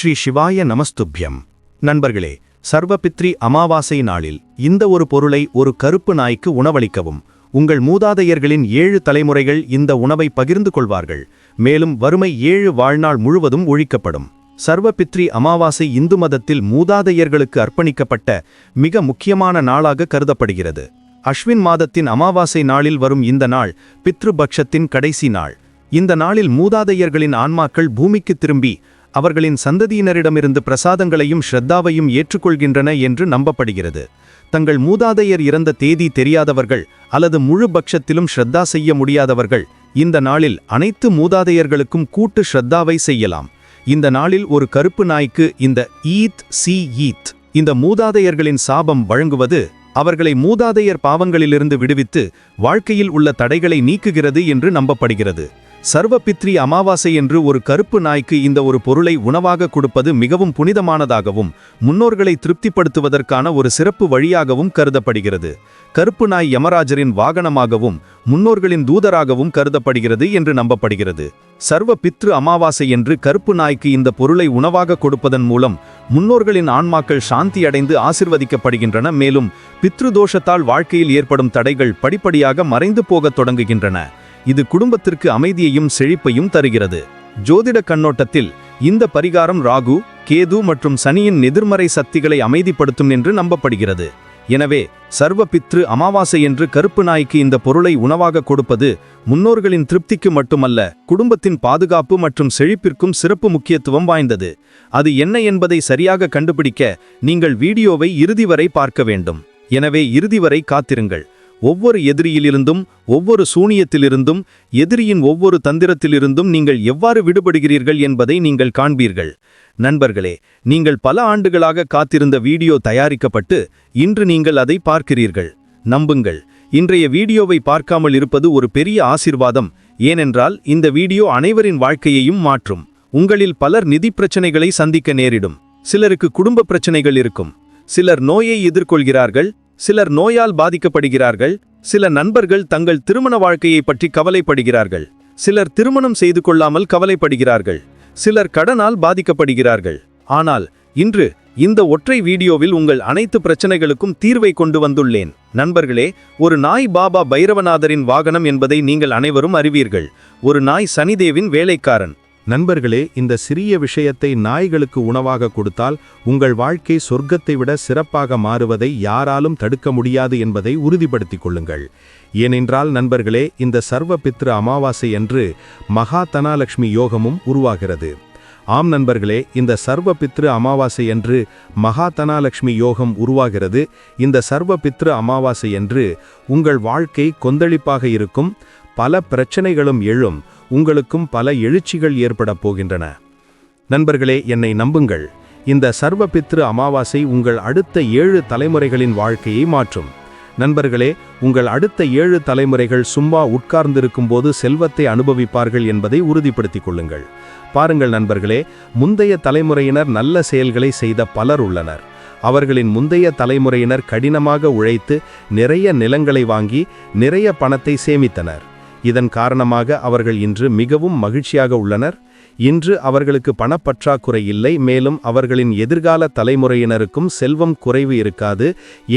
ஸ்ரீ சிவாய நமஸ்துப்யம். நண்பர்களே சர்வபித்ரி அமாவாசை நாளில் இந்த ஒரு பொருளை ஒரு கருப்பு நாய்க்கு உணவளிக்கவும். உங்கள் மூதாதையர்களின் ஏழு தலைமுறைகள் இந்த உணவை பகிர்ந்து கொள்வார்கள். மேலும் வறுமை ஏழு வாழ்நாள் முழுவதும் ஒழிக்கப்படும். சர்வபித்ரி அமாவாசை இந்து மதத்தில் மூதாதையர்களுக்கு அர்ப்பணிக்கப்பட்ட மிக முக்கியமான நாளாக கருதப்படுகிறது. அஸ்வின் மாதத்தின் அமாவாசை நாளில் வரும் இந்த நாள் பித்ருபக்ஷத்தின் கடைசி நாள். இந்த நாளில் மூதாதையர்களின் ஆன்மாக்கள் பூமிக்கு திரும்பி அவர்களின் சந்ததியினரிடமிருந்து பிரசாதங்களையும் ஸ்ரத்தாவையும் ஏற்றுக்கொள்கின்றன என்று நம்பப்படுகிறது. தங்கள் மூதாதையர் இறந்த தேதி தெரியாதவர்கள் அல்லது முழு பட்சத்திலும் ஸ்ரத்தா செய்ய முடியாதவர்கள் இந்த நாளில் அனைத்து மூதாதையர்களுக்கும் கூட்டு ஸ்ரத்தாவை செய்யலாம். இந்த நாளில் ஒரு கருப்பு நாய்க்கு இந்த ஈத் சி ஈத். இந்த மூதாதையர்களின் சாபம் வழங்குவது அவர்களை மூதாதையர் பாவங்களிலிருந்து விடுவித்து வாழ்க்கையில் உள்ள தடைகளை நீக்குகிறது என்று நம்பப்படுகிறது. சர்வபித்ரி அமாவாசை என்று ஒரு கருப்பு நாய்க்கு இந்த ஒரு பொருளை உணவாக கொடுப்பது மிகவும் புனிதமானதாகவும் முன்னோர்களை திருப்திப்படுத்துவதற்கான ஒரு சிறப்பு வழியாகவும் கருதப்படுகிறது. கருப்பு நாய் யமராஜரின் வாகனமாகவும் முன்னோர்களின் தூதராகவும் கருதப்படுகிறது என்று நம்பப்படுகிறது. சர்வ பித்ரு அமாவாசை என்று கருப்பு நாய்க்கு இந்த பொருளை உணவாக கொடுப்பதன் மூலம் முன்னோர்களின் ஆன்மாக்கள் சாந்தி அடைந்து ஆசிர்வதிக்கப்படுகின்றன. மேலும் பித்ரு தோஷத்தால் வாழ்க்கையில் ஏற்படும் தடைகள் படிப்படியாக மறைந்து போகத் தொடங்குகின்றன. இது குடும்பத்திற்கு அமைதியையும் செழிப்பையும் தருகிறது. ஜோதிட கண்ணோட்டத்தில் இந்த பரிகாரம் ராகு கேது மற்றும் சனியின் எதிர்மறை சக்திகளை அமைதிப்படுத்தும் என்று நம்பப்படுகிறது. எனவே சர்வ பித்ரு அமாவாசை என்று கருப்பு நாய்க்கு இந்த பொருளை உணவாக கொடுப்பது முன்னோர்களின் திருப்திக்கு மட்டுமல்ல குடும்பத்தின் பாதுகாப்பு மற்றும் செழிப்பிற்கும் சிறப்பு முக்கியத்துவம் வாய்ந்தது. அது என்ன என்பதை சரியாக கண்டுபிடிக்க நீங்கள் வீடியோவை இறுதி வரை பார்க்க வேண்டும். எனவே இறுதி வரை காத்திருங்கள். ஒவ்வொரு எதிரியிலிருந்தும் ஒவ்வொரு சூனியத்திலிருந்தும் எதிரியின் ஒவ்வொரு தந்திரத்திலிருந்தும் நீங்கள் எவ்வாறு விடுபடுகிறீர்கள் என்பதை நீங்கள் காண்பீர்கள். நண்பர்களே நீங்கள் பல ஆண்டுகளாக காத்திருந்த வீடியோ தயாரிக்கப்பட்டு இன்று நீங்கள் அதை பார்க்கிறீர்கள். நம்புங்கள் இன்றைய வீடியோவை பார்க்காமல் இருப்பது ஒரு பெரிய ஆசிர்வாதம் ஏனென்றால் இந்த வீடியோ அனைவரின் வாழ்க்கையையும் மாற்றும். உங்களில் பலர் நிதி பிரச்சனைகளை சந்திக்க நேரிடும். சிலருக்கு குடும்ப பிரச்சனைகள் இருக்கும். சிலர் நோயை எதிர்கொள்கிறார்கள் சிலர் நோயால் பாதிக்கப்படுகிறார்கள் சில நண்பர்கள் தங்கள் திருமண வாழ்க்கையை பற்றி கவலைப்படுகிறார்கள் சிலர் திருமணம் செய்து கொள்ளாமல் கவலைப்படுகிறார்கள் சிலர் கடனால் பாதிக்கப்படுகிறார்கள். ஆனால் இன்று இந்த ஒற்றை வீடியோவில் உங்கள் அனைத்து பிரச்சனைகளுக்கும் தீர்வை கொண்டு வந்துள்ளேன். நண்பர்களே ஒரு நாய் பாபா பைரவநாதரின் வாகனம் என்பதை நீங்கள் அனைவரும் அறிவீர்கள். ஒரு நாய் சனிதேவின் வேலைக்காரன். நண்பர்களே இந்த சிறிய விஷயத்தை நாய்களுக்கு உணவாக கொடுத்தால் உங்கள் வாழ்க்கை சொர்க்கத்தை விட சிறப்பாக மாறுவதை யாராலும் தடுக்க முடியாது என்பதை உறுதிப்படுத்திக் கொள்ளுங்கள். ஏனென்றால் நண்பர்களே இந்த சர்வ பித்ரு அமாவாசை என்று மகா தனாலட்சுமி யோகமும் உருவாகிறது. ஆம் நண்பர்களே இந்த சர்வ பித்ரு அமாவாசை என்று மகா தனாலட்சுமி யோகம் உருவாகிறது. இந்த சர்வ பித்ரு அமாவாசை என்று உங்கள் வாழ்க்கை கொந்தளிப்பாக இருக்கும். பல பிரச்சனைகளும் எழும். உங்களுக்கும் பல எழுச்சிகள் ஏற்படப் போகின்றன. நண்பர்களே என்னை நம்புங்கள். இந்த சர்வபித்ரு அமாவாசை உங்கள் அடுத்த ஏழு தலைமுறைகளின் வாழ்க்கையை மாற்றும். நண்பர்களே உங்கள் அடுத்த ஏழு தலைமுறைகள் சும்மா உட்கார்ந்திருக்கும் போது செல்வத்தை அனுபவிப்பார்கள் என்பதை உறுதிப்படுத்திக் கொள்ளுங்கள். பாருங்கள் நண்பர்களே முந்தைய தலைமுறையினர் நல்ல செயல்களை செய்த பலர் உள்ளனர். அவர்களின் முந்தைய தலைமுறையினர் கடினமாக உழைத்து நிறைய நிலங்களை வாங்கி நிறைய பணத்தை சேமித்தனர். இதன் காரணமாக அவர்கள் இன்று மிகவும் மகிழ்ச்சியாக உள்ளனர். இன்று அவர்களுக்கு பணப்பற்றாக்குறை இல்லை மேலும் அவர்களின் எதிர்கால தலைமுறையினருக்கும் செல்வம் குறைவு இருக்காது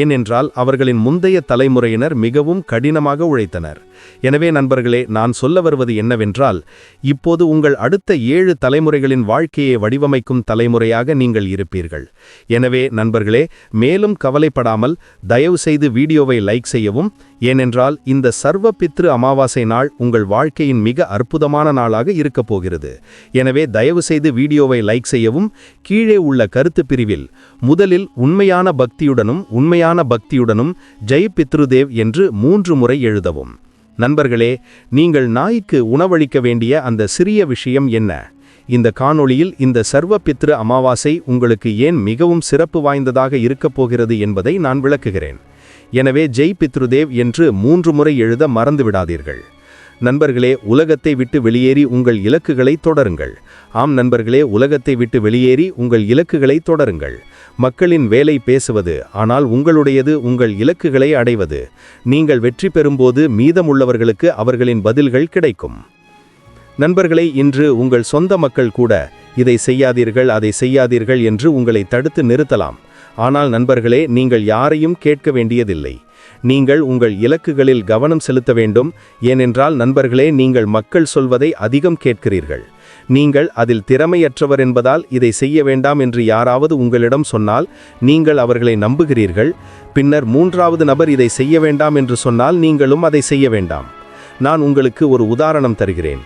ஏனென்றால் அவர்களின் முந்தைய தலைமுறையினர் மிகவும் கடினமாக உழைத்தனர். எனவே நண்பர்களே நான் சொல்ல வருவது என்னவென்றால் இப்போது உங்கள் அடுத்த ஏழு தலைமுறைகளின் வாழ்க்கையை வடிவமைக்கும் தலைமுறையாக நீங்கள் இருப்பீர்கள். எனவே நண்பர்களே மேலும் கவலைப்படாமல் தயவு செய்து வீடியோவை லைக் செய்யவும் ஏனென்றால் இந்த சர்வ பித்ரு அமாவாசை நாள் உங்கள் வாழ்க்கையின் மிக அற்புதமான நாளாக இருக்கப் போகிறது. எனவே தயவு செய்து வீடியோவை லைக் செய்யவும் கீழே உள்ள கருத்து பிரிவில் முதலில் உண்மையான பக்தியுடனும் உண்மையான பக்தியுடனும் ஜெய் பித்ருதேவ் என்று மூன்று முறை எழுதவும். நண்பர்களே நீங்கள் நாய்க்கு உணவளிக்க வேண்டிய அந்த சிறிய விஷயம் என்ன? இந்த காணொளியில் இந்த சர்வ பித்ரு அமாவாசை உங்களுக்கு ஏன் மிகவும் சிறப்பு வாய்ந்ததாக இருக்கப் போகிறது என்பதை நான் விளக்குகிறேன். எனவே ஜெய் பித்ருதேவ் என்று மூன்று முறை எழுத மறந்துவிடாதீர்கள். நண்பர்களே உலகத்தை விட்டு வெளியேறி உங்கள் இலக்குகளை தொடருங்கள். ஆம் நண்பர்களே உலகத்தை விட்டு வெளியேறி உங்கள் இலக்குகளை தொடருங்கள். மக்களின் வேலை பேசுவது ஆனால் உங்களுடையது உங்கள் இலக்குகளை அடைவது. நீங்கள் வெற்றி பெறும்போது மீதமுள்ளவர்களுக்கு அவர்களின் பதில்கள் கிடைக்கும். நண்பர்களே இன்று உங்கள் சொந்த மக்கள் கூட இதை செய்யாதீர்கள் அதை செய்யாதீர்கள் என்று உங்களை தடுத்து நிறுத்தலாம். ஆனால் நண்பர்களே நீங்கள் யாரையும் கேட்க வேண்டியதில்லை. நீங்கள் உங்கள் இலக்குகளில் கவனம் செலுத்த வேண்டும். ஏனென்றால் நண்பர்களே நீங்கள் மக்கள் சொல்வதை அதிகம் கேட்கிறீர்கள். நீங்கள் அதில் திறமையற்றவர் என்பதால் இதை செய்ய வேண்டாம் என்று யாராவது உங்களிடம் சொன்னால் நீங்கள் அவர்களை நம்புகிறீர்கள். பின்னர் மூன்றாவது நபர் இதை செய்ய வேண்டாம் என்று சொன்னால் நீங்களும் அதை செய்ய வேண்டாம். நான் உங்களுக்கு ஒரு உதாரணம் தருகிறேன்.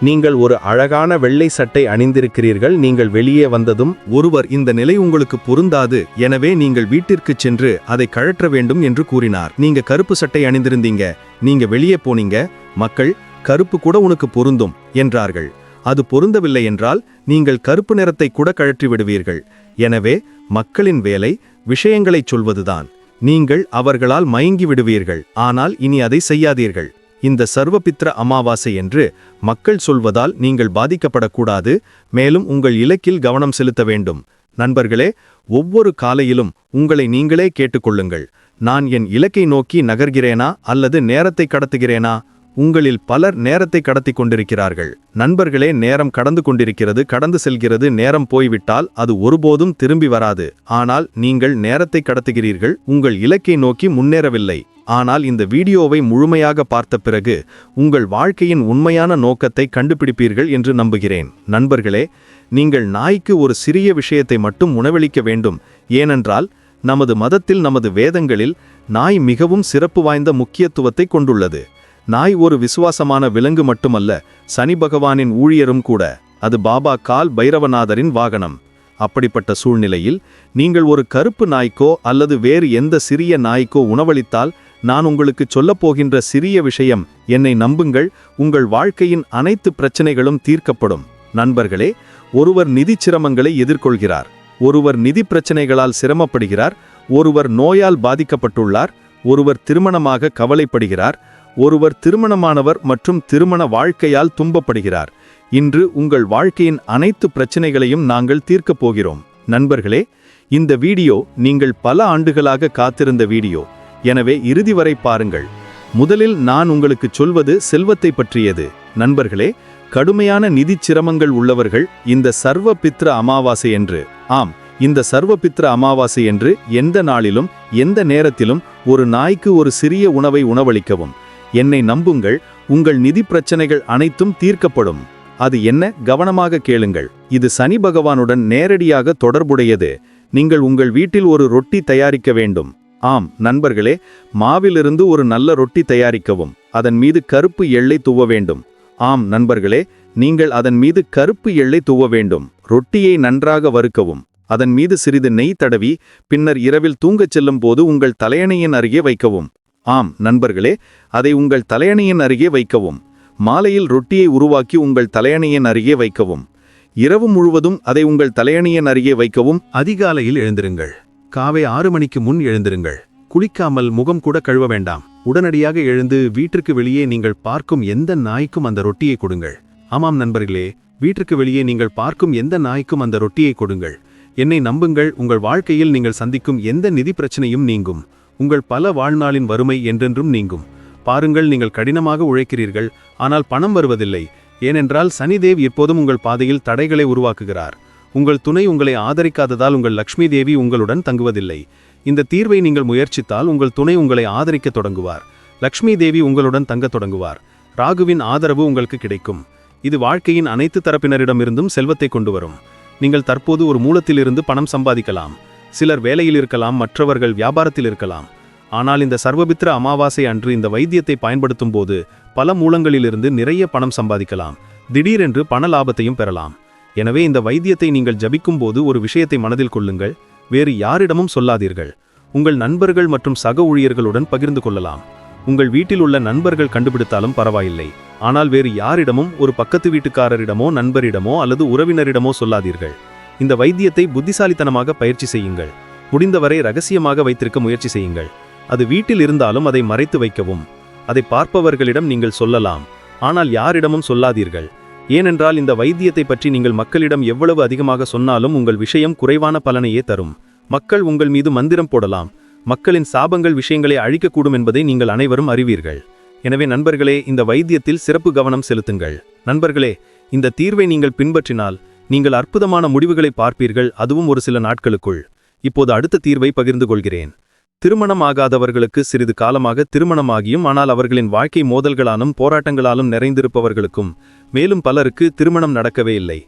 நீங்கள் ஒரு அழகான வெள்ளை சட்டை அணிந்திருக்கிறீர்கள். நீங்கள் வெளியே வந்ததும் ஒருவர் இந்த நிலை உங்களுக்கு பொருந்தாது. எனவே நீங்கள் வீட்டிற்குச் சென்று அதை கழற்ற வேண்டும் என்று கூறினார். நீங்க கருப்பு சட்டை அணிந்திருந்தீங்க. நீங்க வெளியே போனீங்க. மக்கள் கருப்பு கூட உனக்கு பொருந்தும் என்றார்கள். அது பொருந்தவில்லை என்றால் நீங்கள் கருப்பு நிறத்தை கூட கழற்றி விடுவீர்கள். எனவே மக்களின் வேலை விஷயங்களைச் சொல்வதுதான். நீங்கள் அவர்களால் மயங்கி விடுவீர்கள். ஆனால் இனி அதை செய்யாதீர்கள். இந்த சர்வபித்ர அமாவாசை என்று மக்கள் சொல்வதால் நீங்கள் பாதிக்கப்படக்கூடாது மேலும் உங்கள் இலக்கில் கவனம் செலுத்த வேண்டும். நண்பர்களே ஒவ்வொரு காலையிலும் உங்களை நீங்களே கேட்டுக்கொள்ளுங்கள். நான் என் இலக்கை நோக்கி நகர்கிறேனா அல்லது நேரத்தை கடத்துகிறேனா? உங்களில் பலர் நேரத்தை கடத்தி கொண்டிருக்கிறார்கள். நண்பர்களே நேரம் கடந்து கொண்டிருக்கிறது கடந்து செல்கிறது நேரம் போய்விட்டால் அது ஒருபோதும் திரும்பி வராது. ஆனால் நீங்கள் நேரத்தை கடத்துகிறீர்கள் உங்கள் இலக்கை நோக்கி முன்னேறவில்லை. ஆனால் இந்த வீடியோவை முழுமையாக பார்த்த பிறகு உங்கள் வாழ்க்கையின் உண்மையான நோக்கத்தை கண்டுபிடிப்பீர்கள் என்று நம்புகிறேன். நண்பர்களே நீங்கள் நாய்க்கு ஒரு சிறிய விஷயத்தை மட்டும் உணவளிக்க வேண்டும். ஏனென்றால் நமது மதத்தில் நமது வேதங்களில் நாய் மிகவும் சிறப்பு வாய்ந்த முக்கியத்துவத்தை கொண்டுள்ளது. நாய் ஒரு விசுவாசமான விலங்கு மட்டுமல்ல சனி பகவானின் ஊழியரும் கூட. அது பாபா கால் பைரவநாதரின் வாகனம். அப்படிப்பட்ட சூழ்நிலையில் நீங்கள் ஒரு கருப்பு நாய்க்கோ அல்லது வேறு எந்த சிறிய நாய்க்கோ உணவளித்தால் நான் உங்களுக்கு சொல்லப்போகின்ற சிறிய விஷயம் என்னை நம்புங்கள் உங்கள் வாழ்க்கையின் அனைத்து பிரச்சனைகளும் தீர்க்கப்படும். நண்பர்களே ஒருவர் நிதி சிரமங்களை எதிர்கொள்கிறார். ஒருவர் நிதி பிரச்சனைகளால் சிரமப்படுகிறார். ஒருவர் நோயால் பாதிக்கப்பட்டுள்ளார். ஒருவர் திருமணமாக கவலைப்படுகிறார். ஒருவர் திருமணமானவர் மற்றும் திருமண வாழ்க்கையால் துன்பப்படுகிறார். இன்று உங்கள் வாழ்க்கையின் அனைத்து பிரச்சனைகளையும் நாங்கள் தீர்க்கப் போகிறோம். நண்பர்களே இந்த வீடியோ நீங்கள் பல ஆண்டுகளாக காத்திருந்த வீடியோ. எனவே இறுதி வரை பாருங்கள். முதலில் நான் உங்களுக்கு சொல்வது செல்வத்தை பற்றியது. நண்பர்களே கடுமையான நிதிச் சிரமங்கள் உள்ளவர்கள் இந்த சர்வ பித்ர அமாவாசை என்று ஆம் இந்த சர்வபித்ர அமாவாசை என்று எந்த நாளிலும் எந்த நேரத்திலும் ஒரு நாய்க்கு ஒரு சிறிய உணவை உணவளிக்கவும். என்னை நம்புங்கள் உங்கள் நிதி பிரச்சனைகள் அனைத்தும் தீர்க்கப்படும். அது என்ன? கவனமாக கேளுங்கள். இது சனி பகவானுடன் நேரடியாக தொடர்புடையது. நீங்கள் உங்கள் வீட்டில் ஒரு ரொட்டி தயாரிக்க வேண்டும். ஆம் நண்பர்களே மாவிலிருந்து ஒரு நல்ல ரொட்டி தயாரிக்கவும். அதன் மீது கருப்பு எள்ளை தூவ வேண்டும். ஆம் நண்பர்களே நீங்கள் அதன் மீது கருப்பு எள்ளை தூவ வேண்டும். ரொட்டியை நன்றாக வறுக்கவும். அதன் மீது சிறிது நெய் தடவி பின்னர் இரவில் தூங்கச் செல்லும் போது உங்கள் தலையணையின் அருகே வைக்கவும். ஆம் நண்பர்களே அதை உங்கள் தலையணையின் அருகே வைக்கவும். மாலையில் ரொட்டியை உருவாக்கி உங்கள் தலையணையின் அருகே வைக்கவும். இரவு முழுவதும் அதை உங்கள் தலையணையின் அருகே வைக்கவும். அதிகாலையில் எழுந்திருங்கள். காவை ஆறு மணிக்கு முன் எழுந்திருங்கள். குளிக்காமல் முகம் கூட கழுவ வேண்டாம். உடனடியாக எழுந்து வீட்டிற்கு வெளியே நீங்கள் பார்க்கும் எந்த நாய்க்கும் அந்த ரொட்டியை கொடுங்கள். ஆமாம் நண்பர்களே வீட்டிற்கு வெளியே நீங்கள் பார்க்கும் எந்த நாய்க்கும் அந்த ரொட்டியை கொடுங்கள். என்னை நம்புங்கள் உங்கள் வாழ்க்கையில் நீங்கள் சந்திக்கும் எந்த நிதி பிரச்சனையும் நீங்கும். உங்கள் பல வாழ்நாளின் வறுமை என்றென்றும் நீங்கும். பாருங்கள் நீங்கள் கடினமாக உழைக்கிறீர்கள் ஆனால் பணம் வருவதில்லை. ஏனென்றால் சனிதேவ் எப்போதும் உங்கள் பாதையில் தடைகளை உருவாக்குகிறார். உங்கள் துணை உங்களை ஆதரிக்காததால் உங்கள் லக்ஷ்மி தேவி உங்களுடன் தங்குவதில்லை. இந்த தீர்வை நீங்கள் முயற்சித்தால் உங்கள் துணை உங்களை ஆதரிக்க தொடங்குவார். லக்ஷ்மி தேவி உங்களுடன் தங்கத் தொடங்குவார். ராகுவின் ஆதரவு உங்களுக்கு கிடைக்கும். இது வாழ்க்கையின் அனைத்து தரப்பினரிடமிருந்தும் செல்வத்தை கொண்டு வரும். நீங்கள் தற்போது ஒரு மூலத்திலிருந்து பணம் சம்பாதிக்கலாம். சிலர் வேலையில் இருக்கலாம் மற்றவர்கள் வியாபாரத்தில் இருக்கலாம். ஆனால் இந்த சர்வபித்ர அமாவாசை அன்று இந்த வைத்தியத்தை பயன்படுத்தும் போது பல மூலங்களிலிருந்து நிறைய பணம் சம்பாதிக்கலாம். திடீரென்று பண லாபத்தையும் பெறலாம். எனவே இந்த வைத்தியத்தை நீங்கள் ஜபிக்கும் போது ஒரு விஷயத்தை மனதில் கொள்ளுங்கள். வேறு யாரிடமும் சொல்லாதீர்கள். உங்கள் நண்பர்கள் மற்றும் சக ஊழியர்களுடன் பகிர்ந்து கொள்ளலாம். உங்கள் வீட்டில் உள்ள நண்பர்கள் கண்டுபிடித்தாலும் பரவாயில்லை. ஆனால் வேறு யாரிடமும் ஒரு பக்கத்து வீட்டுக்காரரிடமோ நண்பரிடமோ அல்லது உறவினரிடமோ சொல்லாதீர்கள். இந்த வைத்தியத்தை புத்திசாலித்தனமாக பயிற்சி செய்யுங்கள். முடிந்தவரை ரகசியமாக வைத்திருக்க முயற்சி செய்யுங்கள். அது வீட்டில் இருந்தாலும் அதை மறைத்து வைக்கவும். அதை பார்ப்பவர்களிடம் நீங்கள் சொல்லலாம். ஆனால் யாரிடமும் சொல்லாதீர்கள். ஏனென்றால் இந்த வைத்தியத்தை பற்றி நீங்கள் மக்களிடம் எவ்வளவு அதிகமாக சொன்னாலும் உங்கள் விஷயம் குறைவான பலனையே தரும். மக்கள் உங்கள் மீது மந்திரம் போடலாம். மக்களின் சாபங்கள் விஷயங்களை அழிக்கக்கூடும் என்பதை நீங்கள் அனைவரும் அறிவீர்கள். எனவே நண்பர்களே இந்த வைத்தியத்தில் சிறப்பு கவனம் செலுத்துங்கள். நண்பர்களே இந்த தீர்வை நீங்கள் பின்பற்றினால் நீங்கள் அற்புதமான முடிவுகளை பார்ப்பீர்கள் அதுவும் ஒரு சில நாட்களுக்குள். இப்போது அடுத்த தீர்வை பகிர்ந்து கொள்கிறேன். திருமணம் ஆகாதவர்களுக்கு சிறிது காலமாக திருமணமாகியும் ஆனால் அவர்களின் வாழ்க்கை மோதல்களாலும் போராட்டங்களாலும் நிறைந்திருப்பவர்களுக்கும் மேலும் பலருக்கு திருமணம் நடக்கவே இல்லை.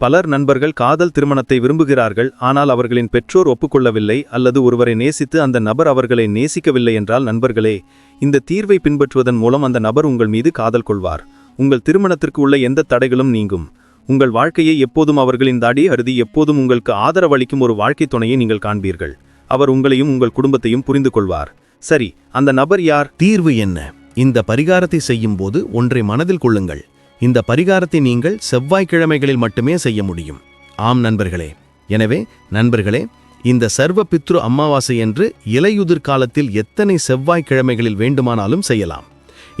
பலர் நண்பர்கள் காதல் திருமணத்தை விரும்புகிறார்கள் ஆனால் அவர்களின் பெற்றோர் ஒப்புக்கொள்ளவில்லை அல்லது ஒருவரை நேசித்து அந்த நபர் அவர்களை நேசிக்கவில்லை என்றால் நண்பர்களே இந்த தீர்வை பின்பற்றுவதன் மூலம் அந்த நபர் உங்கள் மீது காதல் கொள்வார். உங்கள் திருமணத்திற்கு உள்ள எந்த தடைகளும் நீங்கும். உங்கள் வாழ்க்கையை எப்போதும் அவர்களின் தாடி அருதி எப்போதும் உங்களுக்கு ஆதரவளிக்கும் ஒரு வாழ்க்கை துணையை நீங்கள் காண்பீர்கள். அவர் உங்களையும் உங்கள் குடும்பத்தையும் புரிந்து கொள்வார். சரி அந்த நபர் யார்? தீர்வு என்ன? இந்த பரிகாரத்தை செய்யும் போது ஒன்றை மனதில் கொள்ளுங்கள். இந்த பரிகாரத்தை நீங்கள் செவ்வாய்க்கிழமைகளில் மட்டுமே செய்ய முடியும். ஆம் நண்பர்களே. எனவே நண்பர்களே இந்த சர்வ பித்ரு அமாவாசை என்று இலையுதிர் காலத்தில் எத்தனை செவ்வாய்க்கிழமைகளில் வேண்டுமானாலும் செய்யலாம்.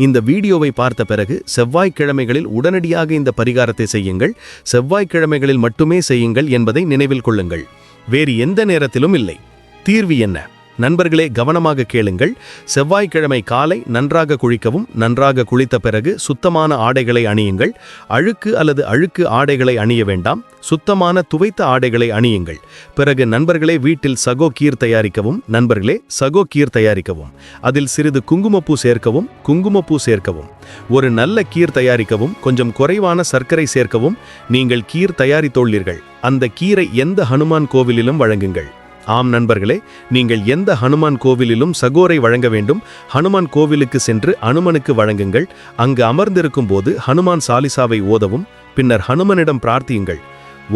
இந்த வீடியோவை பார்த்த பிறகு செவ்வாய்க்கிழமைகளில் உடனடியாக இந்த பரிகாரத்தை செய்யுங்கள். செவ்வாய்க்கிழமைகளில் மட்டுமே செய்யுங்கள் என்பதை நினைவில் கொள்ளுங்கள். வேறு எந்த நேரத்திலும் இல்லை. தீர்வு என்ன? நண்பர்களே கவனமாக கேளுங்கள். செவ்வாய்க்கிழமை காலை நன்றாக குளிக்கவும் நன்றாக குளித்த பிறகு சுத்தமான ஆடைகளை அணியுங்கள். அழுக்கு அல்லது அழுக்கு ஆடைகளை அணிய வேண்டாம். சுத்தமான துவைத்த ஆடைகளை அணியுங்கள். பிறகு நண்பர்களே வீட்டில் சகோ கீர் தயாரிக்கவும் நண்பர்களே சகோ கீர் தயாரிக்கவும். அதில் சிறிது குங்குமப்பூ சேர்க்கவும் குங்குமப்பூ சேர்க்கவும். ஒரு நல்ல கீர் தயாரிக்கவும் கொஞ்சம் குறைவான சர்க்கரை சேர்க்கவும். நீங்கள் கீர் தயாரித்துள்ளீர்கள். அந்த கீரை எந்த ஹனுமான் கோவிலிலும் வழங்குங்கள். ஆம் நண்பர்களே நீங்கள் எந்த ஹனுமான் கோவிலிலும் சகோரை வழங்க வேண்டும் ஹனுமான் கோவிலுக்கு சென்று அனுமனுக்கு வழங்குங்கள் அங்கு அமர்ந்திருக்கும் போது ஹனுமான் சாலிசாவை ஓதவும் பின்னர் ஹனுமனிடம் பிரார்த்தியுங்கள்.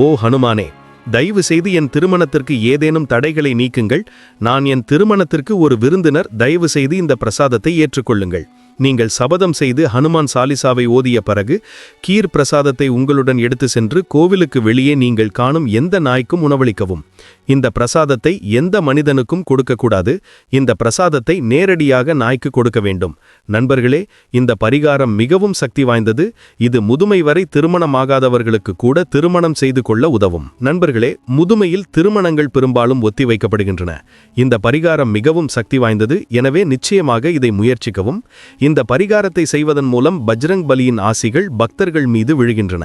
ஓ ஹனுமானே தயவு செய்து என் திருமணத்திற்கு ஏதேனும் தடைகளை நீக்குங்கள் நான் என் திருமணத்திற்கு ஒரு விருந்தினர் தயவு செய்து இந்த பிரசாதத்தை ஏற்றுக்கொள்ளுங்கள். நீங்கள் சபதம் செய்து ஹனுமான் சாலிசாவை ஓதிய பிறகு கீர் பிரசாதத்தை உங்களுடன் எடுத்து சென்று கோவிலுக்கு வெளியே நீங்கள் காணும் எந்த நாய்க்கும் உணவளிக்கவும். இந்த பிரசாதத்தை எந்த மனிதனுக்கும் கொடுக்கக்கூடாது. இந்த பிரசாதத்தை நேரடியாக நாய்க்கு கொடுக்க வேண்டும். நண்பர்களே இந்த பரிகாரம் மிகவும் சக்தி வாய்ந்தது. இது முதுமை வரை திருமணமாகாதவர்களுக்கு கூட திருமணம் செய்து கொள்ள உதவும். நண்பர்களே முதுமையில் திருமணங்கள் பெரும்பாலும் ஒத்திவைக்கப்படுகின்றன இந்த பரிகாரம் மிகவும் சக்தி வாய்ந்தது. எனவே நிச்சயமாக இதை முயற்சிக்கவும். இந்த பரிகாரத்தை செய்வதன் மூலம் பஜ்ரங் பலியின் ஆசிகள் பக்தர்கள் மீது விழுகின்றன.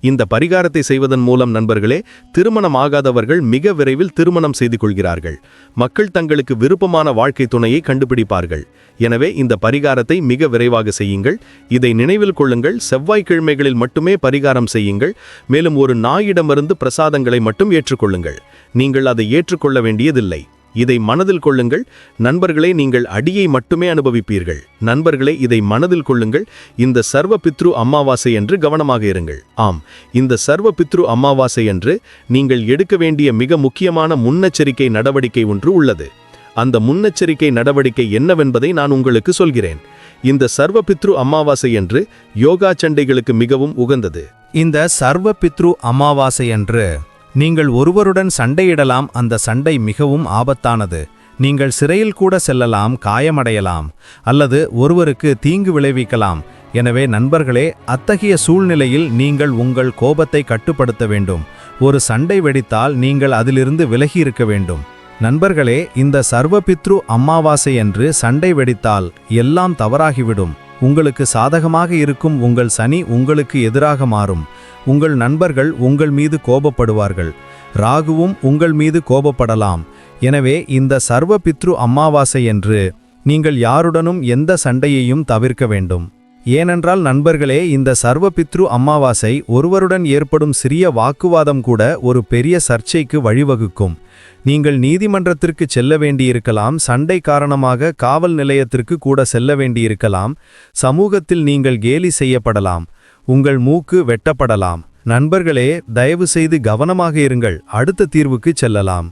இந்த பரிகாரத்தை செய்வதன் மூலம் நண்பர்களே திருமணமாகாதவர்கள் மிக விரைவில் திருமணம் செய்து கொள்கிறார்கள். மக்கள் தங்களுக்கு விருப்பமான வாழ்க்கை துணையை கண்டுபிடிப்பார்கள். எனவே இந்த பரிகாரத்தை மிக விரைவாக செய்யுங்கள். இதை நினைவில் கொள்ளுங்கள். செவ்வாய்க்கிழமைகளில் மட்டுமே பரிகாரம் செய்யுங்கள். மேலும் ஒரு நாயிடமிருந்து பிரசாதங்களை மட்டும் ஏற்றுக்கொள்ளுங்கள். நீங்கள் அதை ஏற்றுக்கொள்ள வேண்டியதில்லை. இதை மனதில் கொள்ளுங்கள். நண்பர்களே நீங்கள் அடியை மட்டுமே அனுபவிப்பீர்கள். நண்பர்களே இதை மனதில் கொள்ளுங்கள். இந்த சர்வ பித்ரு அமாவாசை என்று கவனமாக இருங்கள். ஆம் இந்த சர்வ பித்ரு அமாவாசை என்று நீங்கள் எடுக்க வேண்டிய மிக முக்கியமான முன்னெச்சரிக்கை நடவடிக்கை ஒன்று உள்ளது. அந்த முன்னெச்சரிக்கை நடவடிக்கை என்னவென்பதை நான் உங்களுக்கு சொல்கிறேன். இந்த சர்வ பித்ரு அமாவாசை என்று யோகா சண்டைகளுக்கு மிகவும் உகந்தது. இந்த சர்வ பித்ரு அமாவாசை அன்று நீங்கள் ஒருவருடன் சண்டையிடலாம் அந்த சண்டை மிகவும் ஆபத்தானது. நீங்கள் சிறையில் கூட செல்லலாம் காயமடையலாம் அல்லது ஒருவருக்கு தீங்கு விளைவிக்கலாம். எனவே நண்பர்களே அத்தகைய சூழ்நிலையில் நீங்கள் உங்கள் கோபத்தை கட்டுப்படுத்த வேண்டும். ஒரு சண்டை வெடித்தால் நீங்கள் அதிலிருந்து விலகி இருக்க வேண்டும். நண்பர்களே இந்த சர்வபித்ரு அமாவாசை என்று சண்டை வெடித்தால் எல்லாம் தவறாகிவிடும். உங்களுக்கு சாதகமாக இருக்கும் உங்கள் சனி உங்களுக்கு எதிராக மாறும். உங்கள் நண்பர்கள் உங்கள் மீது கோபப்படுவார்கள். ராகுவும் உங்கள் மீது கோபப்படலாம். எனவே இந்த சர்வ பித்ரு அமாவாசை என்று நீங்கள் யாருடனும் எந்த சண்டையையும் தவிர்க்க வேண்டும். ஏனென்றால் நண்பர்களே இந்த சர்வ பித்ரு அமாவாசை ஒருவருடன் ஏற்படும் சிறிய வாக்குவாதம் கூட ஒரு பெரிய சர்ச்சைக்கு வழிவகுக்கும். நீங்கள் நீதிமன்றத்திற்கு செல்ல வேண்டியிருக்கலாம் சண்டை காரணமாக காவல் நிலையத்திற்கு கூட செல்ல வேண்டியிருக்கலாம் சமூகத்தில் நீங்கள் கேலி செய்யப்படலாம் உங்கள் மூக்கு வெட்டப்படலாம். நண்பர்களே தயவு செய்து கவனமாக இருங்கள் அடுத்த தீர்வுக்கு செல்லலாம்.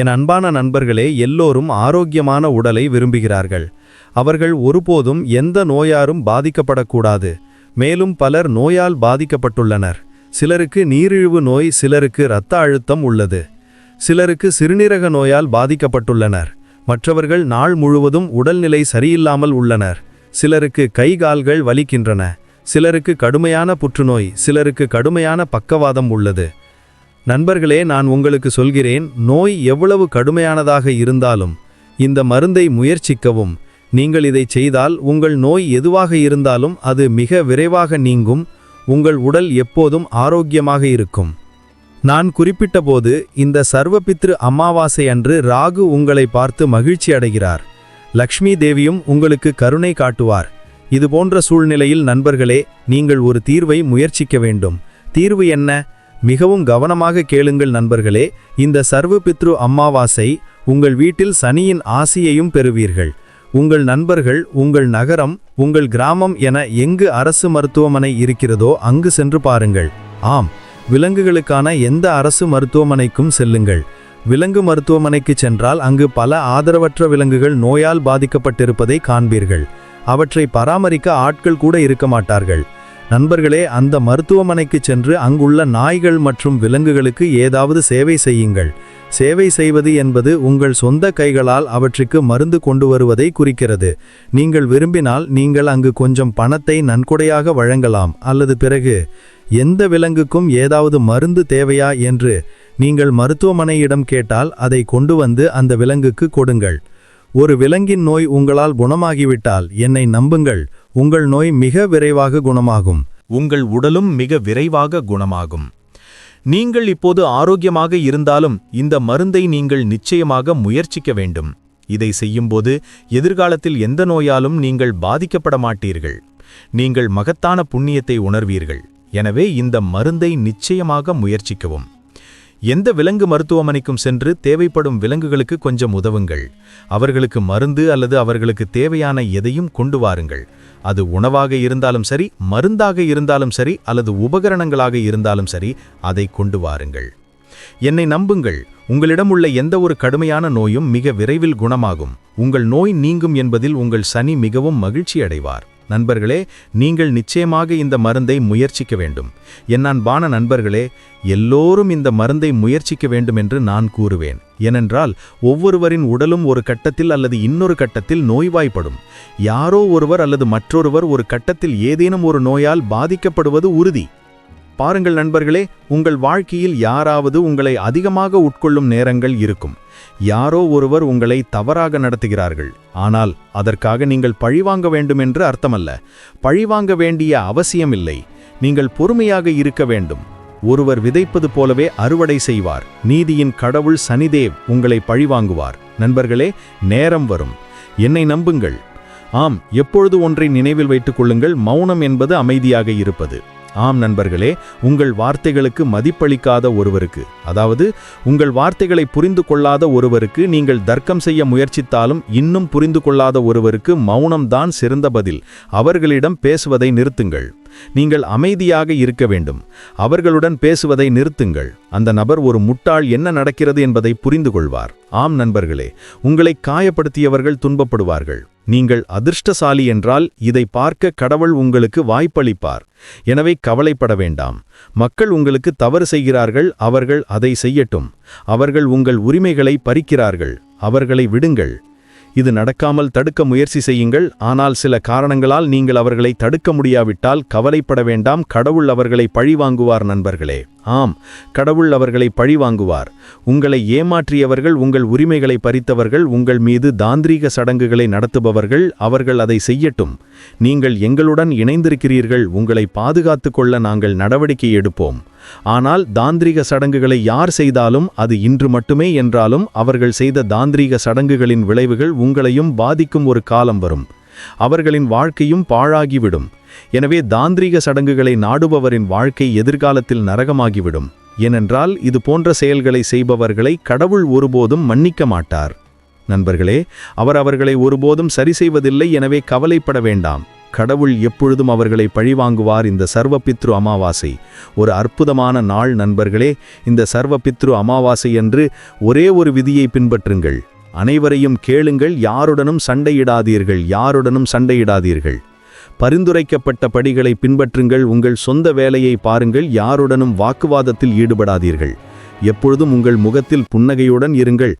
என் அன்பான நண்பர்களே எல்லோரும் ஆரோக்கியமான உடலை விரும்புகிறார்கள். அவர்கள் ஒருபோதும் எந்த நோயாரும் பாதிக்கப்படக்கூடாது. மேலும் பலர் நோயால் பாதிக்கப்பட்டுள்ளனர். சிலருக்கு நீரிழிவு நோய் சிலருக்கு இரத்த அழுத்தம் உள்ளது. சிலருக்கு சிறுநீரக நோயால் பாதிக்கப்பட்டுள்ளனர். மற்றவர்கள் நாள் முழுவதும் உடல்நிலை சரியில்லாமல் உள்ளனர். சிலருக்கு கை கால்கள் வலிக்கின்றன. சிலருக்கு கடுமையான புற்றுநோய் சிலருக்கு கடுமையான பக்கவாதம் உள்ளது. நண்பர்களே நான் உங்களுக்கு சொல்கிறேன் நோய் எவ்வளவு கடுமையானதாக இருந்தாலும் இந்த மருந்தை முயற்சிக்கவும். நீங்கள் இதை செய்தால் உங்கள் நோய் எதுவாக இருந்தாலும் அது மிக விரைவாக நீங்கும். உங்கள் உடல் எப்போதும் ஆரோக்கியமாக இருக்கும். நான் குறிப்பிட்டபோது இந்த சர்வபித்ரு அமாவாசை அன்று ராகு உங்களை பார்த்து மகிழ்ச்சி அடைகிறார். லக்ஷ்மி தேவியும் உங்களுக்கு கருணை காட்டுவார். இதுபோன்ற சூழ்நிலையில் நண்பர்களே நீங்கள் ஒரு தீர்வை முயற்சிக்க வேண்டும். தீர்வு என்ன? மிகவும் கவனமாக கேளுங்கள் நண்பர்களே இந்த சர்வபித்ரு அமாவாசை உங்கள் வீட்டில் சனியின் ஆசியையும் பெறுவீர்கள். உங்கள் நண்பர்கள் உங்கள் நகரம் உங்கள் கிராமம் என எங்கு அரசு மருத்துவமனை இருக்கிறதோ அங்கு சென்று பாருங்கள். ஆம். விலங்குகளுக்கான எந்த அரசு மருத்துவமனைக்கும் செல்லுங்கள். விலங்கு மருத்துவமனைக்கு சென்றால் அங்கு பல ஆதரவற்ற விலங்குகள் நோயால் பாதிக்கப்பட்டிருப்பதை காண்பீர்கள். அவற்றை பராமரிக்க ஆட்கள் கூட இருக்க மாட்டார்கள். நண்பர்களே அந்த மருத்துவமனைக்கு சென்று அங்குள்ள நாய்கள் மற்றும் விலங்குகளுக்கு ஏதாவது சேவை செய்யுங்கள். சேவை செய்வது என்பது உங்கள் சொந்த கைகளால் அவற்றுக்கு மருந்து கொண்டு வருவதை குறிக்கிறது. நீங்கள் விரும்பினால் நீங்கள் அங்கு கொஞ்சம் பணத்தை நன்கொடையாக வழங்கலாம். அல்லது பிறகு எந்த விலங்குக்கும் ஏதாவது மருந்து தேவையா என்று நீங்கள் மருத்துவமனையிடம் கேட்டால் அதை கொண்டு வந்து அந்த விலங்குக்கு கொடுங்கள். ஒரு விலங்கின் நோய் உங்களால் குணமாகிவிட்டால் என்னை நம்புங்கள். உங்கள் நோய் மிக விரைவாக குணமாகும். உங்கள் உடலும் மிக விரைவாக குணமாகும். நீங்கள் இப்போது ஆரோக்கியமாக இருந்தாலும் இந்த மருந்தை நீங்கள் நிச்சயமாக முயற்சிக்க வேண்டும். இதை செய்யும்போது எதிர்காலத்தில் எந்த நோயாலும் நீங்கள் பாதிக்கப்பட மாட்டீர்கள். நீங்கள் மகத்தான புண்ணியத்தை உணர்வீர்கள். எனவே இந்த மருந்தை நிச்சயமாக முயற்சிக்கவும். எந்த விலங்கு மருத்துவமனைக்கும் சென்று தேவைப்படும் விலங்குகளுக்கு கொஞ்சம் உதவுங்கள். அவர்களுக்கு மருந்து அல்லது அவர்களுக்கு தேவையான எதையும் கொண்டு வாருங்கள். அது உணவாக இருந்தாலும் சரி மருந்தாக இருந்தாலும் சரி அல்லது உபகரணங்களாக இருந்தாலும் சரி அதை கொண்டு வாருங்கள். என்னை நம்புங்கள். உங்களிடம் உள்ள எந்த ஒரு கடுமையான நோயும் மிக விரைவில் குணமாகும். உங்கள் நோய் நீங்கும் என்பதில் உங்கள் சனி மிகவும் மகிழ்ச்சி அடைவார் நண்பர்களே நீங்கள் நிச்சயமாக இந்த மருந்தை முயற்சிக்க வேண்டும். என்னான்பான நண்பர்களே எல்லோரும் இந்த மருந்தை முயற்சிக்க வேண்டும் என்று நான் கூறுவேன். ஏனென்றால் ஒவ்வொருவரின் உடலும் ஒரு கட்டத்தில் அல்லது இன்னொரு கட்டத்தில் நோய்வாய்ப்படும். யாரோ ஒருவர் அல்லது மற்றொருவர் ஒரு கட்டத்தில் ஏதேனும் ஒரு நோயால் பாதிக்கப்படுவது உறுதி. பாருங்கள் நண்பர்களே உங்கள் வாழ்க்கையில் யாராவது உங்களை அதிகமாக உட்கொள்ளும் நேரங்கள் இருக்கும். யாரோ ஒருவர் உங்களை தவறாக நடத்துகிறார்கள். ஆனால் அதற்காக நீங்கள் பழிவாங்க வேண்டும் என்று அர்த்தமல்ல. பழிவாங்க வேண்டிய அவசியமில்லை. நீங்கள் பொறுமையாக இருக்க வேண்டும். ஒருவர் விதைப்பது போலவே அறுவடை செய்வார். நீதியின் கடவுள் சனிதேவ் உங்களை பழிவாங்குவார் நண்பர்களே நேரம் வரும். என்னை நம்புங்கள். ஆம் எப்பொழுது ஒன்றை நினைவில் வைத்துக் கொள்ளுங்கள். மௌனம் என்பது அமைதியாக இருப்பது. ஆம் நண்பர்களே உங்கள் வார்த்தைகளுக்கு மதிப்பளிக்காத ஒருவருக்கு அதாவது உங்கள் வார்த்தைகளை புரிந்து கொள்ளாத ஒருவருக்கு நீங்கள் தர்க்கம் செய்ய முயற்சித்தாலும் இன்னும் புரிந்து கொள்ளாத ஒருவருக்கு மௌனம்தான் சிறந்த பதில். அவர்களிடம் பேசுவதை நிறுத்துங்கள். நீங்கள் அமைதியாக இருக்க வேண்டும். அவர்களுடன் பேசுவதை நிறுத்துங்கள். அந்த நபர் ஒரு முட்டாள் என்ன நடக்கிறது என்பதை புரிந்து கொள்வார். ஆம் நண்பர்களே உங்களை காயப்படுத்தியவர்கள் துன்பப்படுவார்கள். நீங்கள் அதிர்ஷ்டசாலி என்றால் இதை பார்க்க கடவுள் உங்களுக்கு வாய்ப்பளிப்பார். எனவே கவலைப்பட வேண்டாம். மக்கள் உங்களுக்கு தவறு செய்கிறார்கள் அவர்கள் அதை செய்யட்டும். அவர்கள் உங்கள் உரிமைகளை பறிக்கிறார்கள் அவர்களை விடுங்கள். இது நடக்காமல் தடுக்க முயற்சி செய்யுங்கள். ஆனால் சில காரணங்களால் நீங்கள் அவர்களை தடுக்க முடியாவிட்டால் கவலைப்பட வேண்டாம். கடவுள் அவர்களை பழிவாங்குவார் நண்பர்களே. ஆம் கடவுள் அவர்களை பழிவாங்குவார். உங்களை ஏமாற்றியவர்கள் உங்கள் உரிமைகளை பறித்தவர்கள் உங்கள் மீது தாந்திரீக சடங்குகளை நடத்துபவர்கள் அவர்கள் அதை செய்யட்டும். நீங்கள் எங்களுடன் இணைந்திருக்கிறீர்கள். உங்களை பாதுகாத்து கொள்ள நாங்கள் நடவடிக்கை எடுப்போம். ஆனால் தாந்திரிக சடங்குகளை யார் செய்தாலும் அது இன்று மட்டுமே என்றாலும் அவர்கள் செய்த தாந்திரிக சடங்குகளின் விளைவுகள் உங்களையும் பாதிக்கும் ஒரு காலம் வரும். அவர்களின் வாழ்க்கையும் பாழாகிவிடும். எனவே தாந்திரிக சடங்குகளை நாடுபவரின் வாழ்க்கை எதிர்காலத்தில் நரகமாகிவிடும். ஏனென்றால் இது போன்ற செயல்களை செய்பவர்களை கடவுள் ஒருபோதும் மன்னிக்க மாட்டார். நண்பர்களே அவர் அவர்களை ஒருபோதும் சரி செய்வதில்லை எனவே கவலைப்பட வேண்டாம். கடவுள் எப்பொழுதும் அவர்களை பழிவாங்குவார். இந்த சர்வபித்ரு அமாவாசை. ஒரு அற்புதமான நாள் நண்பர்களே இந்த சர்வபித்ரு அமாவாசை என்று ஒரே ஒரு விதியை பின்பற்றுங்கள். அனைவரையும் கேளுங்கள் யாருடனும் சண்டையிடாதீர்கள் யாருடனும் சண்டையிடாதீர்கள். பரிந்துரைக்கப்பட்ட படிகளை பின்பற்றுங்கள் உங்கள் சொந்த வேலையை பாருங்கள் யாருடனும் வாக்குவாதத்தில் ஈடுபடாதீர்கள். எப்பொழுதும் உங்கள் முகத்தில் புன்னகையுடன் இருங்கள்.